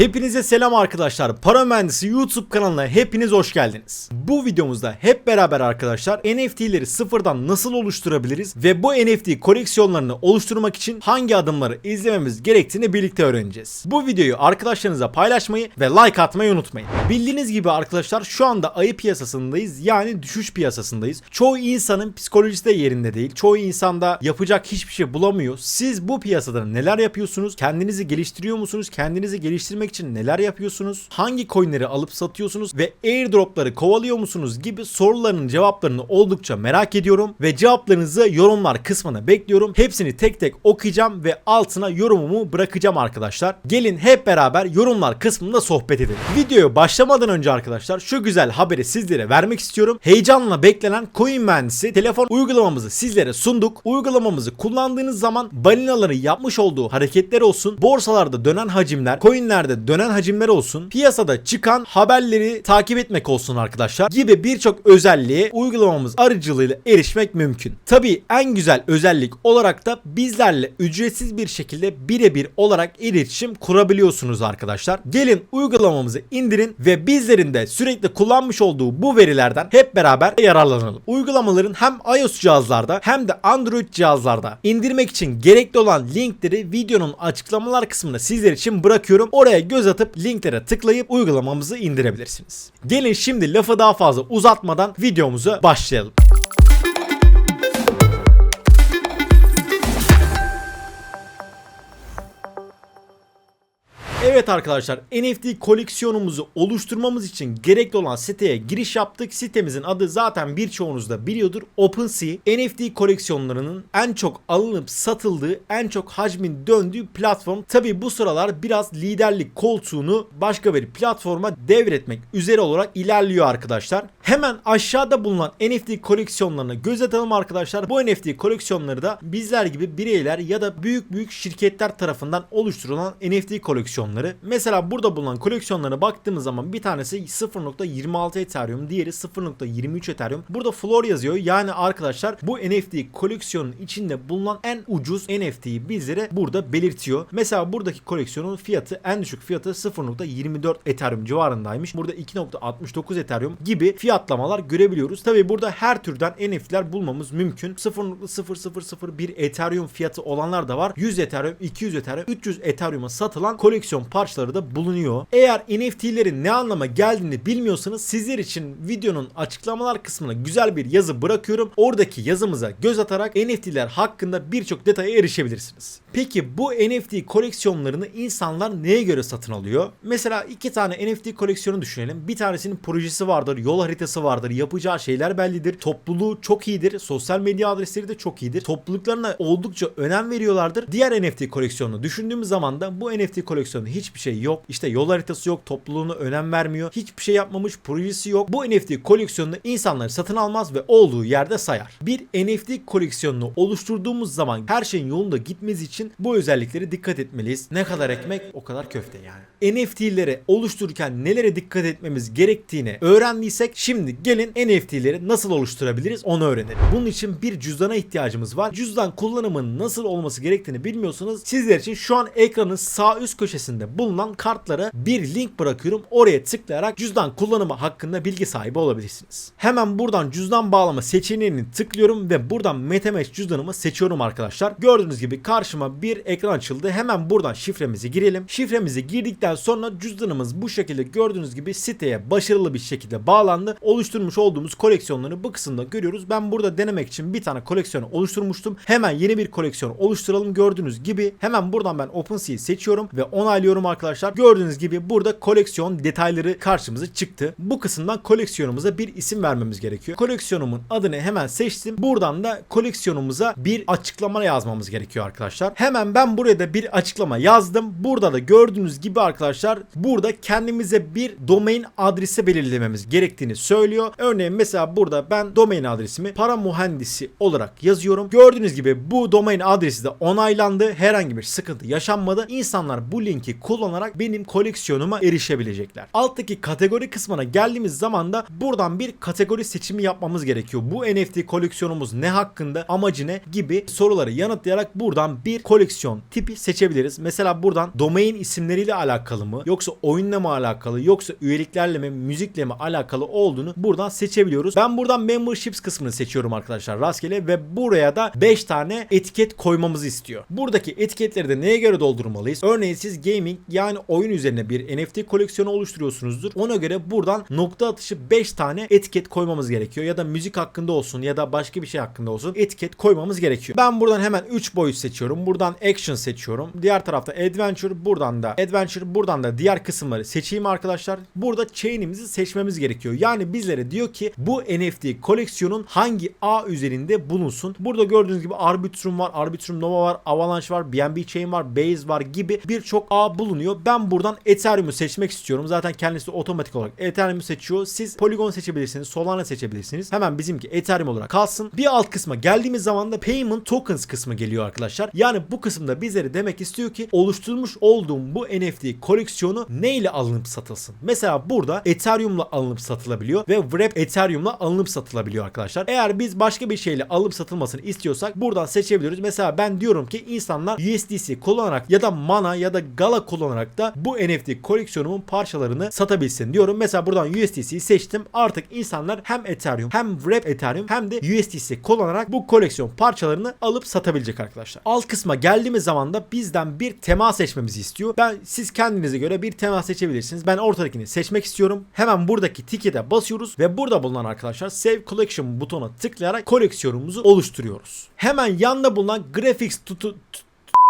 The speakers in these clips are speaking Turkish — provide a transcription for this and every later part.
Hepinize selam arkadaşlar. Para Mühendisi YouTube kanalına hepiniz hoş geldiniz. Bu videomuzda hep beraber arkadaşlar NFT'leri sıfırdan nasıl oluşturabiliriz ve bu NFT koleksiyonlarını oluşturmak için hangi adımları izlememiz gerektiğini birlikte öğreneceğiz. Bu videoyu arkadaşlarınıza paylaşmayı ve like atmayı unutmayın. Bildiğiniz gibi arkadaşlar şu anda ayı piyasasındayız yani düşüş piyasasındayız. Çoğu insanın psikolojisi de yerinde değil. Çoğu insanda yapacak hiçbir şey bulamıyor. Siz bu piyasada neler yapıyorsunuz? Kendinizi geliştiriyor musunuz? Kendinizi geliştirmek için neler yapıyorsunuz? Hangi coinleri alıp satıyorsunuz ve airdropları kovalıyor musunuz gibi soruların cevaplarını oldukça merak ediyorum ve cevaplarınızı yorumlar kısmına bekliyorum. Hepsini tek tek okuyacağım ve altına yorumumu bırakacağım arkadaşlar. Gelin hep beraber yorumlar kısmında sohbet edelim. Videoya başlamadan önce arkadaşlar şu güzel haberi sizlere vermek istiyorum. Heyecanla beklenen Coin Mühendisi telefon uygulamamızı sizlere sunduk. Uygulamamızı kullandığınız zaman balinaların yapmış olduğu hareketler olsun, borsalarda dönen hacimler, coinlerde dönen hacimler olsun, piyasada çıkan haberleri takip etmek olsun arkadaşlar gibi birçok özelliğe uygulamamız aracılığıyla erişmek mümkün. Tabii en güzel özellik olarak da bizlerle ücretsiz bir şekilde birebir olarak iletişim kurabiliyorsunuz arkadaşlar. Gelin uygulamamızı indirin ve bizlerin de sürekli kullanmış olduğu bu verilerden hep beraber yararlanalım. Uygulamaların hem iOS cihazlarda hem de Android cihazlarda indirmek için gerekli olan linkleri videonun açıklamalar kısmına sizler için bırakıyorum. Oraya göz atıp linklere tıklayıp uygulamamızı indirebilirsiniz. Gelin şimdi lafı daha fazla uzatmadan videomuza başlayalım. Evet arkadaşlar NFT koleksiyonumuzu oluşturmamız için gerekli olan siteye giriş yaptık. Sitemizin adı zaten birçoğunuz da biliyordur. OpenSea NFT koleksiyonlarının en çok alınıp satıldığı, en çok hacmin döndüğü platform. Tabi bu sıralar biraz liderlik koltuğunu başka bir platforma devretmek üzere olarak ilerliyor arkadaşlar. Hemen aşağıda bulunan NFT koleksiyonlarına göz atalım arkadaşlar. Bu NFT koleksiyonları da bizler gibi bireyler ya da büyük büyük şirketler tarafından oluşturulan NFT koleksiyonları. Mesela burada bulunan koleksiyonlara baktığımız zaman bir tanesi 0.26 Ethereum, diğeri 0.23 Ethereum. Burada floor yazıyor. Yani arkadaşlar bu NFT koleksiyonun içinde bulunan en ucuz NFT'yi bizlere burada belirtiyor. Mesela buradaki koleksiyonun fiyatı en düşük fiyatı 0.24 Ethereum civarındaymış. Burada 2.69 Ethereum gibi fiyatlamalar görebiliyoruz. Tabi burada her türden NFT'ler bulmamız mümkün. 0.0001 Ethereum fiyatı olanlar da var. 100 Ethereum, 200 Ethereum, 300 Ethereum'a satılan koleksiyon parçaları da bulunuyor. Eğer NFT'lerin ne anlama geldiğini bilmiyorsanız sizler için videonun açıklamalar kısmına güzel bir yazı bırakıyorum. Oradaki yazımıza göz atarak NFT'ler hakkında birçok detaya erişebilirsiniz. Peki bu NFT koleksiyonlarını insanlar neye göre satın alıyor? Mesela iki tane NFT koleksiyonu düşünelim. Bir tanesinin projesi vardır, yol haritası vardır, yapacağı şeyler bellidir. Topluluğu çok iyidir, sosyal medya adresleri de çok iyidir. Topluluklarına oldukça önem veriyorlardır. Diğer NFT koleksiyonunu düşündüğümüz zaman da bu NFT koleksiyonu hiçbir şey yok. İşte yol haritası yok, topluluğuna önem vermiyor. Hiçbir şey yapmamış, projesi yok. Bu NFT koleksiyonunu insanlar satın almaz ve olduğu yerde sayar. Bir NFT koleksiyonunu oluşturduğumuz zaman her şeyin yolunda gitmesi için bu özelliklere dikkat etmeliyiz. Ne kadar ekmek o kadar köfte yani. NFT'leri oluştururken nelere dikkat etmemiz gerektiğini öğrendiysek şimdi gelin NFT'leri nasıl oluşturabiliriz onu öğrenelim. Bunun için bir cüzdana ihtiyacımız var. Cüzdan kullanımının nasıl olması gerektiğini bilmiyorsanız sizler için şu an ekranın sağ üst köşesinde bulunan kartlara bir link bırakıyorum. Oraya tıklayarak cüzdan kullanımı hakkında bilgi sahibi olabilirsiniz. Hemen buradan cüzdan bağlama seçeneğini tıklıyorum ve buradan MetaMask cüzdanımı seçiyorum arkadaşlar. Gördüğünüz gibi karşıma bir ekran açıldı. Hemen buradan şifremizi girelim. Şifremizi girdikten sonra cüzdanımız bu şekilde gördüğünüz gibi siteye başarılı bir şekilde bağlandı. Oluşturmuş olduğumuz koleksiyonları bu kısımda görüyoruz. Ben burada denemek için bir tane koleksiyon oluşturmuştum. Hemen yeni bir koleksiyon oluşturalım. Gördüğünüz gibi hemen buradan ben OpenSea'yi seçiyorum ve onaylıyorum arkadaşlar. Gördüğünüz gibi burada koleksiyon detayları karşımıza çıktı. Bu kısımdan koleksiyonumuza bir isim vermemiz gerekiyor. Koleksiyonumun adını hemen seçtim. Buradan da koleksiyonumuza bir açıklama yazmamız gerekiyor arkadaşlar. Hemen ben buraya da bir açıklama yazdım. Burada da gördüğünüz gibi arkadaşlar burada kendimize bir domain adresi belirlememiz gerektiğini söylüyor. Örneğin mesela burada ben domain adresimi para mühendisi olarak yazıyorum. Gördüğünüz gibi bu domain adresi de onaylandı. Herhangi bir sıkıntı yaşanmadı. İnsanlar bu linki kullanarak benim koleksiyonuma erişebilecekler. Alttaki kategori kısmına geldiğimiz zaman da buradan bir kategori seçimi yapmamız gerekiyor. Bu NFT koleksiyonumuz ne hakkında, amacı ne gibi soruları yanıtlayarak buradan bir koleksiyon tipi seçebiliriz. Mesela buradan domain isimleriyle alakalı mı, yoksa oyunla mı alakalı, yoksa üyeliklerle mi, müzikle mi alakalı olduğunu buradan seçebiliyoruz. Ben buradan memberships kısmını seçiyorum arkadaşlar rastgele ve buraya da 5 tane etiket koymamızı istiyor. Buradaki etiketleri de neye göre doldurmalıyız? Örneğin siz gaming yani oyun üzerine bir NFT koleksiyonu oluşturuyorsunuzdur. Ona göre buradan nokta atışı 5 tane etiket koymamız gerekiyor. Ya da müzik hakkında olsun ya da başka bir şey hakkında olsun etiket koymamız gerekiyor. Ben buradan hemen 3 boyut seçiyorum. Buradan action seçiyorum. Diğer tarafta adventure buradan da adventure buradan da diğer kısımları seçeyim arkadaşlar. Burada chain'imizi seçmemiz gerekiyor. Yani bizlere diyor ki bu NFT koleksiyonun hangi ağ üzerinde bulunsun. Burada gördüğünüz gibi Arbitrum var, Arbitrum Nova var, Avalanche var, BNB Chain var, Base var gibi birçok ağ bulunuyor. Ben buradan Ethereum'u seçmek istiyorum. Zaten kendisi otomatik olarak Ethereum'u seçiyor. Siz Polygon seçebilirsiniz, Solana seçebilirsiniz. Hemen bizimki Ethereum olarak kalsın. Bir alt kısma geldiğimiz zaman da Payment Tokens kısmı geliyor arkadaşlar. Yani bu kısımda bizlere demek istiyor ki oluşturmuş olduğum bu NFT koleksiyonu neyle alınıp satılsın? Mesela burada Ethereum'la alınıp satılabiliyor ve Wrap Ethereum'la alınıp satılabiliyor arkadaşlar. Eğer biz başka bir şeyle alıp satılmasını istiyorsak buradan seçebiliyoruz. Mesela ben diyorum ki insanlar USDC kullanarak ya da Mana ya da Gala kullanarak da bu NFT koleksiyonumun parçalarını satabilsin diyorum. Mesela buradan USDC'yi seçtim. Artık insanlar hem Ethereum hem Wrap Ethereum hem de USDC kullanarak bu koleksiyon parçalarını alıp satabilecek arkadaşlar. Alt kısma geldiğimiz zaman da bizden bir tema seçmemizi istiyor. Ben siz kendinize göre bir tema seçebilirsiniz. Ben ortadakini seçmek istiyorum. Hemen buradaki tikete basıyoruz ve burada bulunan arkadaşlar Save Collection butonuna tıklayarak koleksiyonumuzu oluşturuyoruz. Hemen yanında bulunan Graphics tutu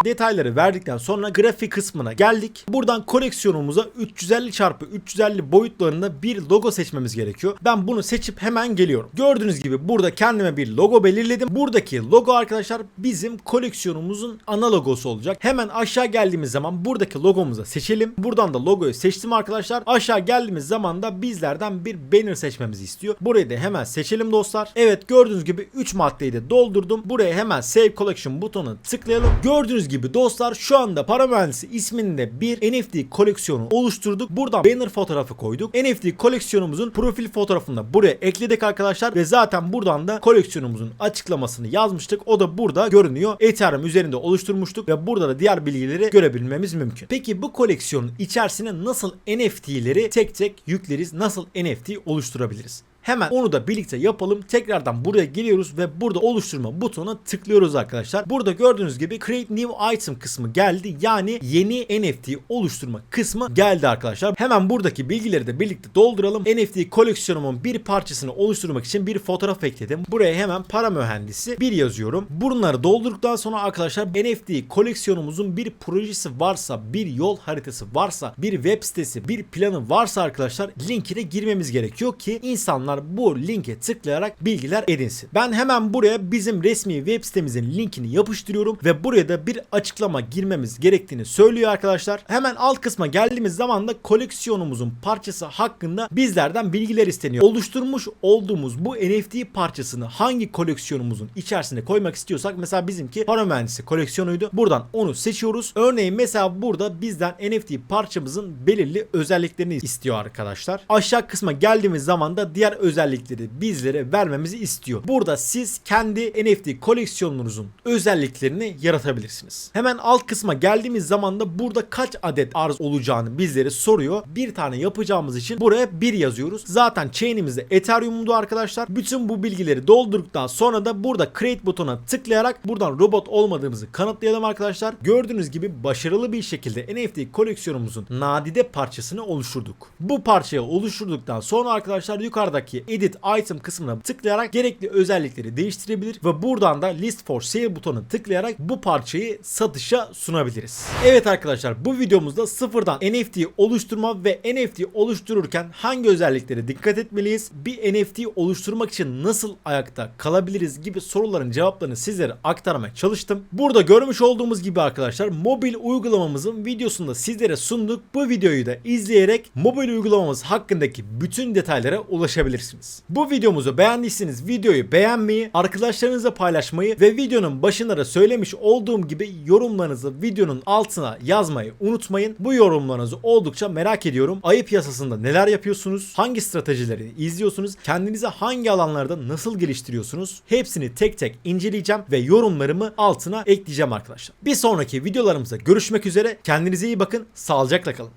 Detayları verdikten sonra grafik kısmına geldik. Buradan koleksiyonumuza 350 çarpı 350 boyutlarında bir logo seçmemiz gerekiyor. Ben bunu seçip hemen geliyorum. Gördüğünüz gibi burada kendime bir logo belirledim. Buradaki logo arkadaşlar bizim koleksiyonumuzun ana logosu olacak. Hemen aşağı geldiğimiz zaman buradaki logomuzu seçelim. Buradan da logoyu seçtim arkadaşlar. Aşağı geldiğimiz zaman da bizlerden bir banner seçmemizi istiyor. Burayı da hemen seçelim dostlar. Evet gördüğünüz gibi 3 maddeyi de doldurdum. Buraya hemen Save Collection butonuna tıklayalım. Gördüğünüz gibi dostlar şu anda para mühendisi isminde bir NFT koleksiyonu oluşturduk. Buradan banner fotoğrafı koyduk. NFT koleksiyonumuzun profil fotoğrafını da buraya ekledik arkadaşlar ve zaten buradan da koleksiyonumuzun açıklamasını yazmıştık. O da burada görünüyor. Ethereum üzerinde oluşturmuştuk ve burada da diğer bilgileri görebilmemiz mümkün. Peki bu koleksiyonun içerisine nasıl NFT'leri tek tek yükleriz? Nasıl NFT oluşturabiliriz? Hemen onu da birlikte yapalım. Tekrardan buraya geliyoruz ve burada oluşturma butonuna tıklıyoruz arkadaşlar. Burada gördüğünüz gibi Create New Item kısmı geldi. Yani yeni NFT oluşturma kısmı geldi arkadaşlar. Hemen buradaki bilgileri de birlikte dolduralım. NFT koleksiyonumun bir parçasını oluşturmak için bir fotoğraf ekledim. Buraya hemen para mühendisi bir yazıyorum. Bunları doldurduktan sonra arkadaşlar NFT koleksiyonumuzun bir projesi varsa, bir yol haritası varsa, bir web sitesi, bir planı varsa arkadaşlar linkine girmemiz gerekiyor ki insanlar bu linke tıklayarak bilgiler edinsin. Ben hemen buraya bizim resmi web sitemizin linkini yapıştırıyorum ve buraya da bir açıklama girmemiz gerektiğini söylüyor arkadaşlar. Hemen alt kısma geldiğimiz zaman da koleksiyonumuzun parçası hakkında bizlerden bilgiler isteniyor. Oluşturmuş olduğumuz bu NFT parçasını hangi koleksiyonumuzun içerisine koymak istiyorsak mesela bizimki para mühendisi koleksiyonuydu. Buradan onu seçiyoruz. Örneğin mesela burada bizden NFT parçamızın belirli özelliklerini istiyor arkadaşlar. Aşağı kısma geldiğimiz zaman da diğer özellikleri bizlere vermemizi istiyor. Burada siz kendi NFT koleksiyonunuzun özelliklerini yaratabilirsiniz. Hemen alt kısma geldiğimiz zaman da burada kaç adet arz olacağını bizlere soruyor. Bir tane yapacağımız için buraya bir yazıyoruz. Zaten chain'imizde Ethereum'du arkadaşlar. Bütün bu bilgileri doldurduktan sonra da burada create butonuna tıklayarak buradan robot olmadığımızı kanıtlayalım arkadaşlar. Gördüğünüz gibi başarılı bir şekilde NFT koleksiyonumuzun nadide parçasını oluşturduk. Bu parçayı oluşturduktan sonra arkadaşlar yukarıdaki edit item kısmına tıklayarak gerekli özellikleri değiştirebilir ve buradan da list for sale butonuna tıklayarak bu parçayı satışa sunabiliriz. Evet arkadaşlar bu videomuzda sıfırdan NFT oluşturma ve NFT oluştururken hangi özelliklere dikkat etmeliyiz? Bir NFT oluşturmak için nasıl ayakta kalabiliriz gibi soruların cevaplarını sizlere aktarmaya çalıştım. Burada görmüş olduğumuz gibi arkadaşlar mobil uygulamamızın videosunu da sizlere sunduk. Bu videoyu da izleyerek mobil uygulamamız hakkındaki bütün detaylara ulaşabilirsiniz. Yapabilirsiniz. Bu videomuzu beğendiyseniz videoyu beğenmeyi, arkadaşlarınızla paylaşmayı ve videonun başında da söylemiş olduğum gibi yorumlarınızı videonun altına yazmayı unutmayın. Bu yorumlarınızı oldukça merak ediyorum. Ayıp yasasında neler yapıyorsunuz? Hangi stratejileri izliyorsunuz? Kendinizi hangi alanlarda nasıl geliştiriyorsunuz? Hepsini tek tek inceleyeceğim ve yorumlarımı altına ekleyeceğim arkadaşlar. Bir sonraki videolarımızda görüşmek üzere. Kendinize iyi bakın. Sağlıcakla kalın.